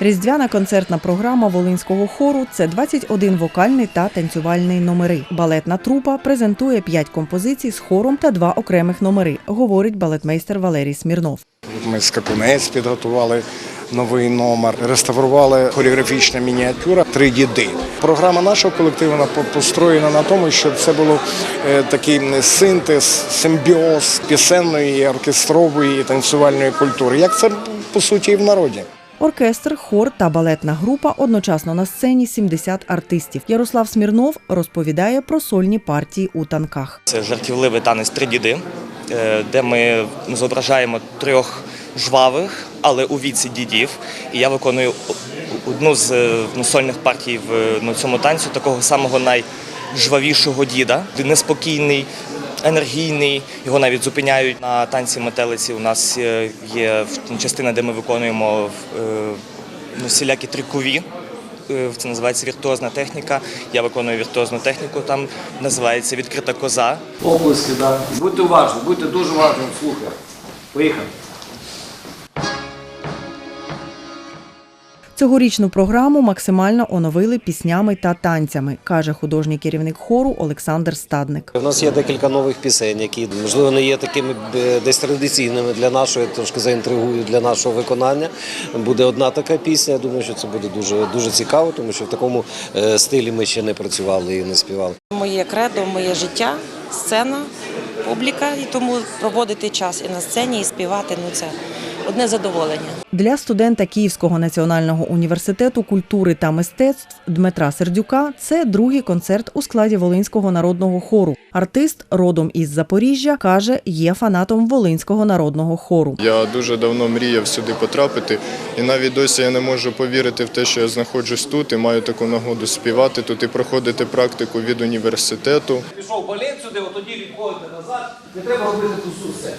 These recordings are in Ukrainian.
Різдвяна концертна програма Волинського хору це 21 вокальний та танцювальний номери. Балетна трупа презентує 5 композицій з хором та два окремих номери, говорить балетмейстер Валерій Смірнов. Ми скакунець підготували новий номер, реставрували хореографічна мініатюра Три діди. Програма нашого колективу построєна на тому, щоб це було е, такий синтез, симбіоз пісенної, оркестрової і танцювальної культури. Як це по суті і в народі. Оркестр, хор та балетна група одночасно на сцені 70 артистів. Ярослав Смірнов розповідає про сольні партії у танках. Це жартівливий танець три діди, е, де ми зображаємо трьох жвавих, але у віці дідів. І я виконую одну з е, ну, сольних партій в ну, цьому танцю, такого самого найжвавішого діда. Неспокійний, енергійний. Його навіть зупиняють на танці метелиці. У нас е, є частина, де ми виконуємо е, ну, всілякі трюкові. Е, Це називається віртуозна техніка. Я виконую віртуозну техніку. Там називається відкрита коза. Облески, да. Будьте уважні, будьте дуже уважні, слухайте. Поїхали. Цьогорічну програму максимально оновили піснями та танцями, каже художній керівник хору Олександр Стадник. У нас є декілька нових пісень, які можливо не є такими е, десь традиційними для нашого, трошки заінтригують для нашого виконання. Буде одна така пісня. Я думаю, що це буде дуже дуже цікаво, тому що в такому е, стилі ми ще не працювали і не співали. Моє кредо, моє життя, сцена, публіка, і тому проводити час і на сцені, і співати ну це одне задоволення. Для студента Київського національного університету культури та мистецтв Дмитра Сердюка це другий концерт у складі Волинського народного хору. Артист, родом із Запоріжжя, каже, є фанатом Волинського народного хору. Я дуже давно мріяв сюди потрапити, і навіть досі я не можу повірити в те, що я знаходжусь тут і маю таку нагоду співати тут і проходити практику від університету. Пішов балет сюди, от тоді відходите назад. Не треба робити тусу все.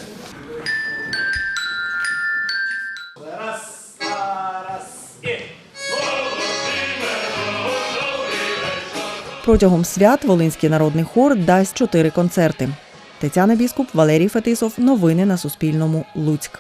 Протягом свят Волинський народний хор дасть чотири концерти. Тетяна Біскуп, Валерій Фетисов. Новини на Суспільному. Луцьк.